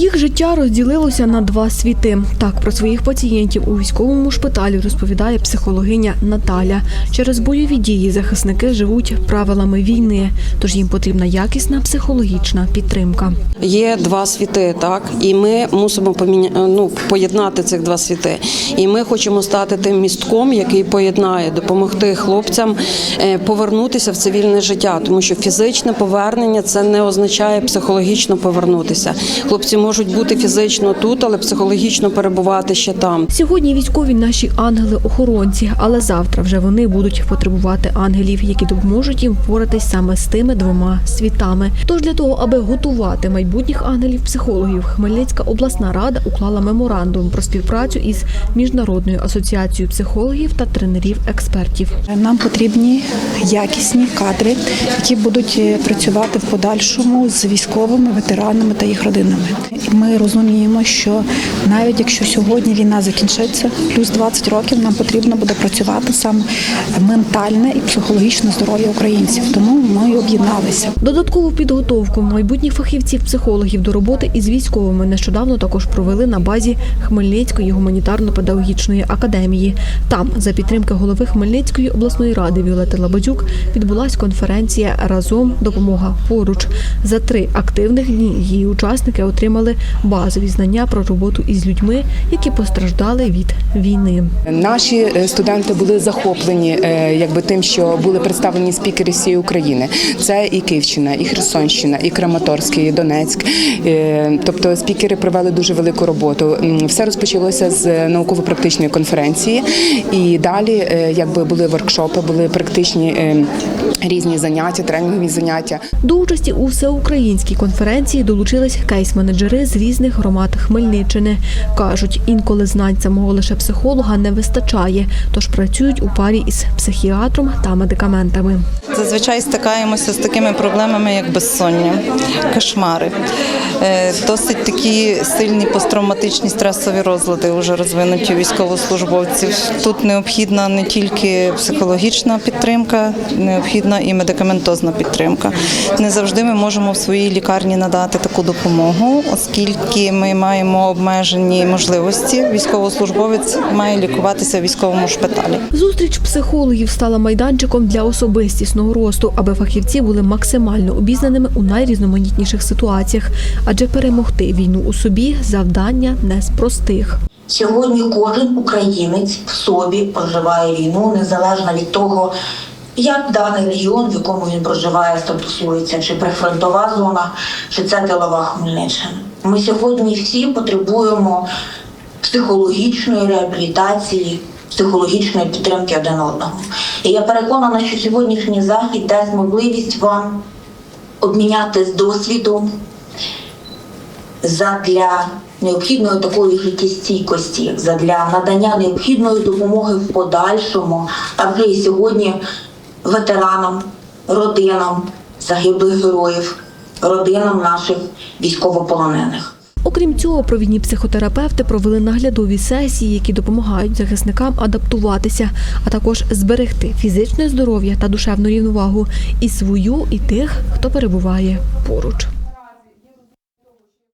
Їх життя розділилося на два світи. Так про своїх пацієнтів у військовому шпиталі розповідає психологиня Наталя. Через бойові дії захисники живуть правилами війни, тож їм потрібна якісна психологічна підтримка. Є два світи, так і ми мусимо поміня... ну, поєднати цих два світи. І ми хочемо стати тим містком, який поєднає, допомогти хлопцям е, повернутися в цивільне життя, тому що фізичне повернення це не означає психологічно повернутися. Хлопці можуть бути фізично тут, але психологічно перебувати ще там. Сьогодні військові наші ангели-охоронці, але завтра вже вони будуть потребувати ангелів, які допоможуть їм впоратись саме з тими двома світами. Тож для того, аби готувати майбутніх ангелів-психологів, Хмельницька обласна рада уклала меморандум про співпрацю із міжнародною асоціацією психологів та тренерів-експертів. Нам потрібні якісні кадри, які будуть е, працювати в подальшому з військовими ветеранами та їх родинами. Ми розуміємо, що навіть якщо сьогодні війна закінчиться, плюс 20 років нам потрібно буде працювати саме ментальне і психологічне здоров'я українців. Тому ми об'єдналися. Додаткову підготовку майбутніх фахівців-психологів до роботи із військовими нещодавно також провели на базі Хмельницької гуманітарно-педагогічної академії. Там, за підтримки голови Хмельницької обласної ради Віолети Лабадюк, відбулась конференція Разом допомога поруч. За три активних дні її учасники отримали базові знання про роботу із людьми, які постраждали від війни. Наші е, студенти були захоплені е, якби тим, що були представлені спікери всієї України. Це і Київщина, і Херсонщина, і Краматорськ, і Донецьк. Е, Тобто спікери провели дуже велику роботу. Все розпочалося з науково-практичної конференції, і далі якби були воркшопи, були практичні е, різні заняття, тренінгові заняття. До участі у всеукраїнській конференції долучились кейс-менеджери з різних громад Хмельниччини. Кажуть, інколи знань самого лише психолога не вистачає, тож працюють у парі із психіатром та медикаментами. Зазвичай стикаємося з такими проблемами, як безсоння, кошмари. Е, Досить такі сильні посттравматичні стресові розлади вже розвинуті у військовослужбовців. Тут необхідна не тільки психологічна підтримка, необхідна і медикаментозна підтримка. Не завжди ми можемо в своїй лікарні надати таку допомогу, оскільки ми маємо обмежені можливості. Військовослужбовець має лікуватися в військовому шпиталі. Зустріч психологів стала майданчиком для особистісного росту, аби фахівці були максимально обізнаними у найрізноманітніших ситуаціях, адже перемогти війну у собі завдання не з простих. Сьогодні кожен українець в собі проживає війну незалежно від того, як даний регіон, в якому він проживає, статусується, чи прифронтова зона, чи це тилова Хмельниччина. Ми сьогодні всі потребуємо психологічної реабілітації, психологічної підтримки один одного. І я переконана, що сьогоднішній захід дасть можливість вам обмінятися досвідом, задля необхідної такої життєстійкості, задля надання необхідної допомоги в подальшому, а вже і сьогодні ветеранам, родинам загиблих героїв, родинам наших військовополонених. Окрім цього, провідні психотерапевти провели наглядові сесії, які допомагають захисникам адаптуватися, а також зберегти фізичне здоров'я та душевну рівновагу і свою, і тих, хто перебуває поруч.